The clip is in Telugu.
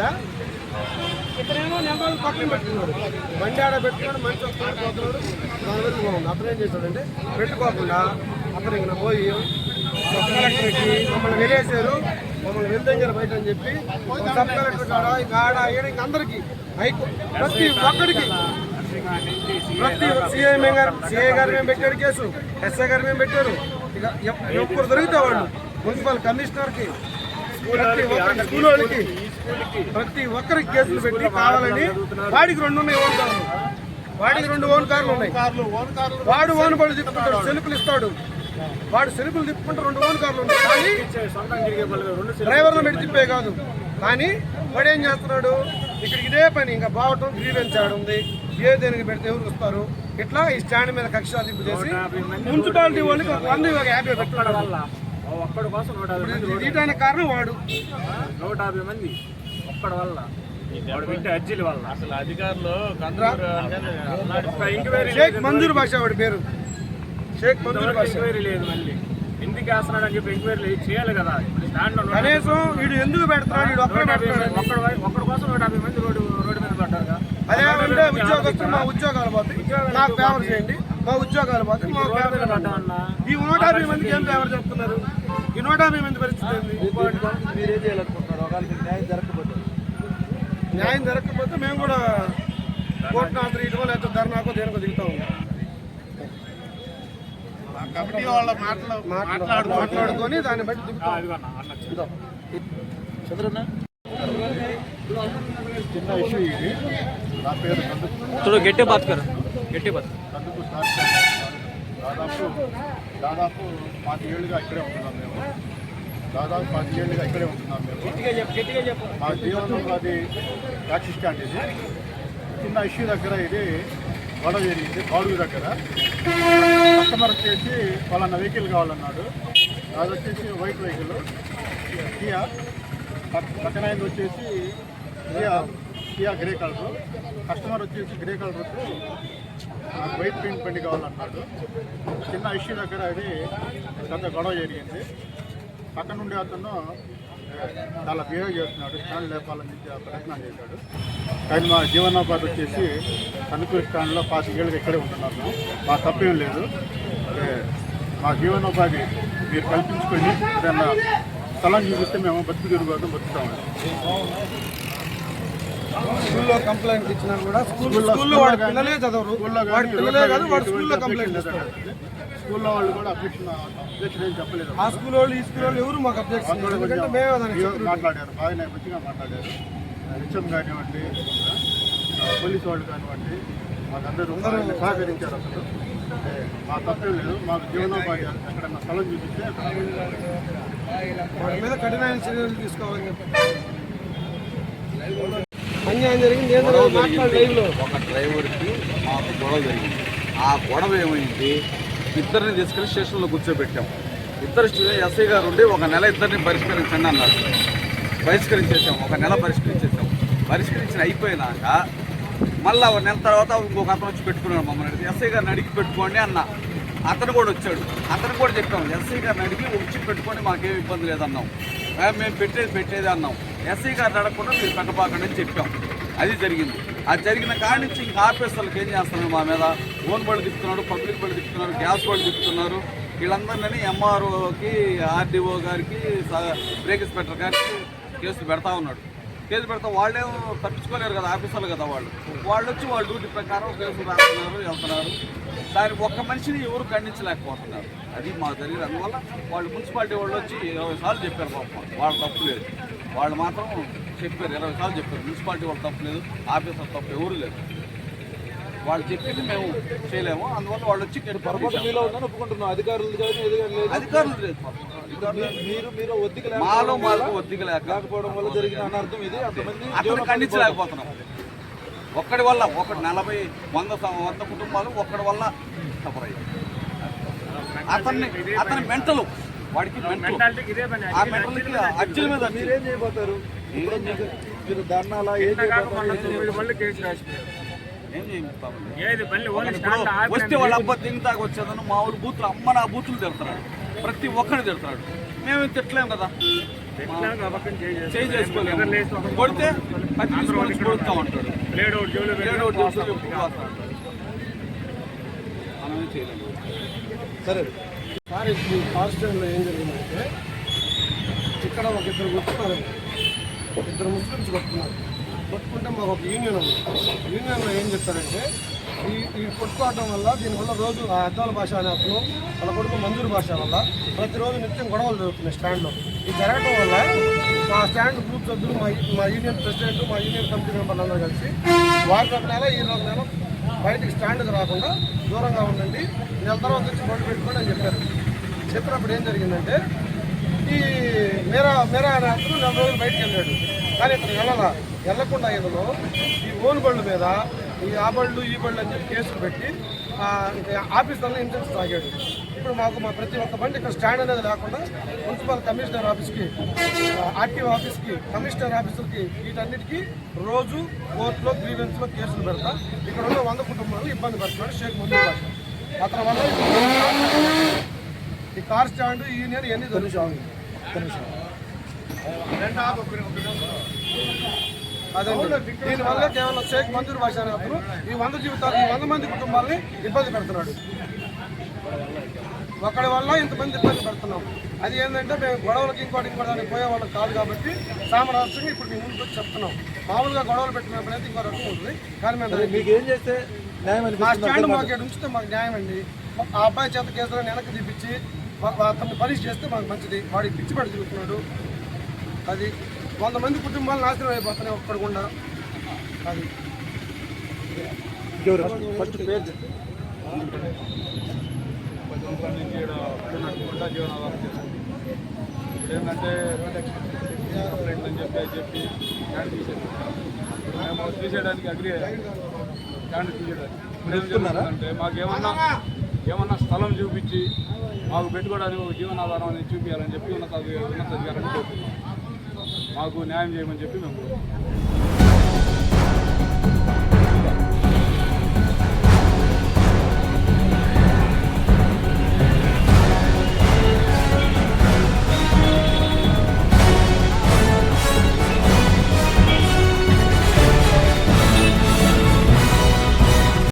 తెలుసా ఇతనేమో నెంబర్ పక్కన పెట్టుకున్నాడు. బండి ఆడ పెట్టుకున్నాడు మంచి వస్తున్నాడు పోతున్నాడు దాని మీద బాగుంది. అతను ఏం చేశాడంటే పెట్టుకోకుండా అతను ఇక్కడ పోయి సబ్ కలెక్టర్కి మమ్మల్ని వెళ్ళేశారు మమ్మల్ని వెళ్తాం బయట అని చెప్పి సబ్ కలెక్టర్ కాడ ఇంకా ఆడ ఈడ ఇంక హైకో ప్రతి ఒక్కడికి ప్రతి సీఎం గారు సిఐ గారు మేము పెట్టాడు కేసు ఎస్ఐ గారు మేము పెట్టారు. ఇక ఎప్పుడు దొరికితే వాళ్ళు మున్సిపల్ కమిషనర్కి ప్రతి స్కూల్ వాళ్ళకి ప్రతి ఒక్కరికి కేసులు పెట్టి కావాలని వాడికి రెండు ఉన్నాయి ఓన్ కార్లు వాడికి రెండు ఓన్ కార్లు ఉన్నాయి. వాడు ఓన్ బళ్ళు తిప్పుకుంటాడు సెలుపులు ఇస్తాడు. వాడు సెలుపులు తిప్పుకుంటే రెండు ఓన్ కార్లు ఉన్నాయి. కానీ డ్రైవర్లు పెట్టి తిప్పే కాదు. కానీ వాడు ఏం చేస్తున్నాడు? ఇక్కడ ఇదే పని ఇంకా బావటం గ్రీవెన్స్ ఆడ ఉంది. ఏ దేనికి పెడితే ఎవరు వస్తారు ఇట్లా ఈ స్టాండ్ మీద కక్ష సాధింపు చేసి మున్సిపాలిటీ వాళ్ళకి వంద యాభై పెట్టుకోవడం వల్ల ఒక్కడి కోసం నూట యాభై మంది కారణం వాడు. నూట యాభై మంది ఒక్కడి వల్ల వాడు పెట్టే అర్జీల వల్ల. అసలు అధికారులు ఎంక్వైరీ షేక్ మంజూర్ భాష వాడి పేరు. షేక్ మంజూర్ భాష. ఎంక్వైరీ లేదు మళ్ళీ. ఎందుకు వేస్తున్నాడు అని చెప్పి ఎంక్వైరీ చేయాలి కదా. ఇప్పుడు స్టాండ్ కనీసం వీడు ఎందుకు పెడుతున్నాడు? వీడు ఒక్కడే కోసం నూట యాభై మంది రోడ్డు రోడ్డు మీద పడ్డారు కదా. అదేమంటే ఉద్యోగస్తులు మా ఉద్యోగాలు పోతాయి. నాకు ఫేవర్ చేయండి. మా ఉద్యోగాలు పోతాయి. మా ఈ నూట యాభై మందికి ఏం ఫేవర్ చెప్తున్నారు? ఇనోడా మేము ఎంత పరిస్థితి న్యాయం జరగకపోతే. మేము కూడా కోర్టును ఆశ్రయించడం లేకపోతే ధర్నాకో దేనికో దిగుతా ఉన్నాం. కమిటీ వాళ్ళ మాటలు మాట్లాడుకొని దాన్ని బట్టి దిగుతాం చిన్న ఇష్యూ ఇది. గట్టి బాత్ గారు గట్టి దాదాపు దాదాపు పాతి ఏళ్ళుగా ఇక్కడే ఉంటున్నాం మేము. దాదాపు పాతి ఏళ్ళుగా ఇక్కడే ఉంటున్నాం మేము. మా జీవనం అది ట్యాక్సీ స్టాండ్ ఇది. చిన్న ఇష్యూ దగ్గర ఇది గొడవ జరిగింది బాడుగు దగ్గర. కస్టమర్ వచ్చేసి వాళ్ళన్న వెహికల్ కావాలన్నాడు. అది వచ్చేసి వైట్ వెహికల్. కియా. పక్కన ఆయనది వచ్చేసి Kia Kia grey colour. Customer వచ్చేసి గ్రే కలర్. నాకు వైట్ ప్రింట్ బండి కావాలన్నాడు. చిన్న ఇష్యూ దగ్గర అది పెద్ద గొడవ జరిగింది. పక్కన నుండి అతను చాలా బిహేవ్ చేస్తున్నాడు. స్టాండ్ లేపాలని ఆ ప్రయత్నం చేశాడు. కానీ మా జీవనోపాధి వచ్చేసి కనుకూరు స్టాండ్లో పాతికేళ్ళకి ఇక్కడే ఉంటున్నాము మా తప్పేం లేదు. మా జీవనోపాధి మీరు కల్పించుకొని ఏదైనా స్థలం చూపిస్తే మేము బతుకు తిరుగుతాం బతుకుతాము స్కూల్లో కంప్లైంట్ ఇచ్చినా కూడా. స్కూల్ స్కూల్లో- వాడి పిల్లలే చదవరు. వాడి పిల్లలే కాదు వాడు స్కూల్లో కంప్లైంట్ ఇస్తారు. స్కూల్లో వాళ్ళు కూడా అబ్జెక్షన్ అబ్జెక్షన్ ఏం చెప్పలేదు. ఆ స్కూల్ వాళ్ళు ఈ స్కూల్ వాళ్ళు ఎవరు మాకు అబ్జెక్షన్ ఎందుకంటే మేమే దానికి. మాట్లాడారు. బాగానే మంచిగా మాట్లాడారు. హెచ్ఎం కానివ్వండి పోలీసు వాళ్ళు కానివ్వండి మాకందరూ సహకరించారు అసలు. మా తప్పేం లేదు. మాకు జీవనోపాధి ఎక్కడన్నా స్థలం చూపిస్తే వాడి మీద కఠినమైన చర్యలు తీసుకోవాలని చెప్పి. అన్యాయం జరిగింది ఒక డ్రైవర్కి మాకు గొడవ జరిగింది. ఆ గొడవ ఏమైంది? ఇద్దరిని తీసుకెళ్ళి స్టేషన్లో కూర్చోబెట్టాం. ఇద్దరు ఎస్ఐ గారు ఉండి ఒక నెల ఇద్దరిని పరిష్కరించండి అన్నారు. పరిష్కరించేసాం ఒక నెల పరిష్కరించేసాం పరిష్కరించిన అయిపోయినాక మళ్ళా ఒక నెల తర్వాత ఇంకొక అతను వచ్చి పెట్టుకున్నాడు మమ్మల్ని అడిగి. ఎస్ఐ గారిని అడిగి పెట్టుకోండి అన్న. అతను కూడా వచ్చాడు. అతను కూడా చెప్పాం ఎస్ఐ గారిని అడిగి వచ్చి పెట్టుకోండి మాకేం ఇబ్బంది లేదన్నాం. "ఆ, మేము పెట్టేది పెట్టేది అన్నాం. ఎస్ఐ గారు అడగకుండా మీరు పెట్టబాకండి అని చెప్పాం. అది జరిగింది. అది జరిగిన కాడి నుంచి ఇంకా ఆఫీసర్లకు ఏం చేస్తున్నారు మా మీద? ఓన్ బళ్ళు తిప్పుతున్నారు పబ్లిక్ బళ్ళు తిప్పుతున్నారు గ్యాస్ బళ్ళు తిప్పుతున్నారు. వీళ్ళందరినీ ఎంఆర్ఓకి ఆర్డీఓ గారికి బ్రేక్ ఇన్స్పెక్టర్ గారికి కేసులు పెడతా ఉన్నాడు. కేసు పెడతా వాళ్ళే తప్పించుకోలేరు కదా ఆఫీసర్లు కదా వాళ్ళు. వాళ్ళు వచ్చి వాళ్ళ డ్యూటీ ప్రకారం కేసులు రాస్తున్నారు వెళ్తున్నారు. దాని ఒక్క మనిషిని ఎవరు ఖండించలేకపోతున్నారు. అది మా జరిగింది అందువల్ల వాళ్ళు మున్సిపాలిటీ వాళ్ళు వచ్చి ఇరవై సార్లు చెప్పారు పాపం. వాళ్ళ తప్పు లేదు. వాళ్ళు మాత్రం చెప్పారు ఇరవై సార్లు చెప్పారు. మున్సిపాలిటీ వాళ్ళు తప్పు లేదు ఆఫీసర్ తప్పు ఎవరు లేదు. వాళ్ళు చెప్పింది మేము చేయలేము అందువల్ల వాళ్ళు వచ్చి ఇక్కడ పొరపాటు మీలో ఉందని ఒప్పుకుంటున్నాం. అధికారులు కానీ లేదు. అధికారులు లేదు. మీరు మీరు ఒత్తిక మాలో మాకు ఒత్తిక లేక లేకపోవడం వల్ల జరిగిన అనర్థం ఇది. అంతమంది అతను ఖండించలేకపోతున్నాం. ఒక్కడి వల్ల ఒక నలభై వంద వంద కుటుంబాలు ఒక్కడి వల్ల సఫర్ అయ్యాయి. అతన్ని అతని మెంటలు వాడికి ఆ అర్జీల మీద. మీరేం చేయబోతారు? మీరు ధర్నాలా ఏం చేయబోతారు? వస్తే వాళ్ళ అబ్బా దిగుతాకు వచ్చేదను మా ఊరు బూతులు అమ్మ నా బూతులు తిడతాడు ప్రతి ఒక్కరు తిడతాడు మేము తిట్టలేం కదా. చేంజ్ చేసుకోలేము కొడితే కొడుతూ ఉంటాడు లేడు ఒకటి జోలు పెట్టి లేడు ఒకటి పోస్తా చేస్తే ఉంటాడు. పోస్తా ఉంటాడు. మనం ఏం చేయలేము సరే. సార్ ఇప్పుడు కార్ ఏం జరిగిందంటే ఇక్కడ ఒక ఇద్దరు కొట్టుకున్నారు ఇద్దరు ముస్లిమ్స్ కొట్టుకున్నారు. కొట్టుకుంటే మాకు ఒక యూనియన్ ఉంది. యూనియన్లో ఏం చెప్తారంటే ఈ ఈ కొట్టుకోవడం వల్ల దీనివల్ల రోజు ఆ అద్దాల భాష అనే అతను వాళ్ళ కొడుకు మంజూరు భాష వల్ల ప్రతిరోజు నిత్యం గొడవలు జరుగుతున్నాయి స్టాండ్లో. ఇది జరగడం వల్ల మా స్టాండ్ గ్రూప్ సభ్యులు మా మా యూనియన్ ప్రెసిడెంట్ మా యూనియన్ కమిటీ మెంబర్లు అందరూ కలిసి వారి ఒక నెల ఈ రోజు నెల బయటికి స్టాండ్కి రాకుండా దూరంగా ఉండండి. నెల తర్వాత వచ్చి బొట్టు పెట్టుకోండి అని చెప్పారు. చెప్పినప్పుడు ఏం జరిగిందంటే ఈ మేరా మేరా అనే అతను నెల రోజులు బయటికి వెళ్ళాడు. కానీ ఇతను వెళ్ళాల. వెళ్ళకుండా ఇతను ఈ ఓన్ బళ్ళు మీద ఈ ఆ బళ్ళు ఈ బళ్ళు అని చెప్పి కేసులు పెట్టి ఆఫీసులలో ఇంట్రెస్ట్ తాగాడు. ఇప్పుడు మాకు మా ప్రతి ఒక్క బండి ఇక్కడ స్టాండ్ అనేది లేకుండా మున్సిపల్ కమిషనర్ ఆఫీస్కి ఆర్టీఓ ఆఫీస్కి కమిషనర్ ఆఫీసులకి వీటన్నిటికీ రోజు కోర్టులో గ్రీవెన్స్లో కేసులు పెడతా. ఇక్కడ ఉన్న వంద కుటుంబాలు ఇబ్బంది పడుతున్నాడు షేక్ ముందు అతని వల్ల ఈ కార్ స్టాండ్ ఈ యూనియన్ ఇవన్నీ అదండి దీనివల్ల కేవలం షేక్ మంజూర్ భాష అతను ఈ వంద జీవితాలు ఈ వంద మంది కుటుంబాలని ఇబ్బంది పెడుతున్నాడు. ఒకడి వల్ల ఇంతమంది ఇబ్బంది పెడుతున్నాం. అది ఏంటంటే మేము గొడవలకి ఇంకోటి ఇంకోటి పోయే వాళ్ళకి కాదు కాబట్టి సామరాజ్యంగా ఇప్పుడు మేము ముందుకు చెప్తున్నాం. మామూలుగా గొడవలు పెట్టినప్పుడు అయితే ఇంకో రకం ఉంటుంది. కానీ మేము మీకు ఏం చేస్తే న్యాయం మా స్టాండ్ మాకు ఉంచితే మాకు న్యాయం అండి ఆ అబ్బాయి చేత కేసులను వెనక్కి తీపిచ్చి వా- వా- అతన్ని పనిష్ చేస్తే మాకు మంచిది. వాడికి పిచ్చి పడి తిరుగుతున్నాడు. అది వంద మంది కుటుంబాలు నాశనం అయిపోతున్నాయి ఒక్కడికుండా అది. ఫస్ట్ ఏంటంటే కంప్లైంట్ అని చెప్పి అది చెప్పి మేము తీసేయడానికి అగ్రి స్టాండ్ తీసేయడానికి ఇప్పుడు ఏం జరుగుతుందంటే మాకు ఏమన్నా ఏమన్నా స్థలం చూపించి మాకు పెట్టుకోవడానికి ఒక జీవనాధారం అనేది చూపించాలని చెప్పి ఉన్నత ఉన్నత అధికారాన్ని కోరుతున్నాం. మాకు న్యాయం చేయమని చెప్పి మేము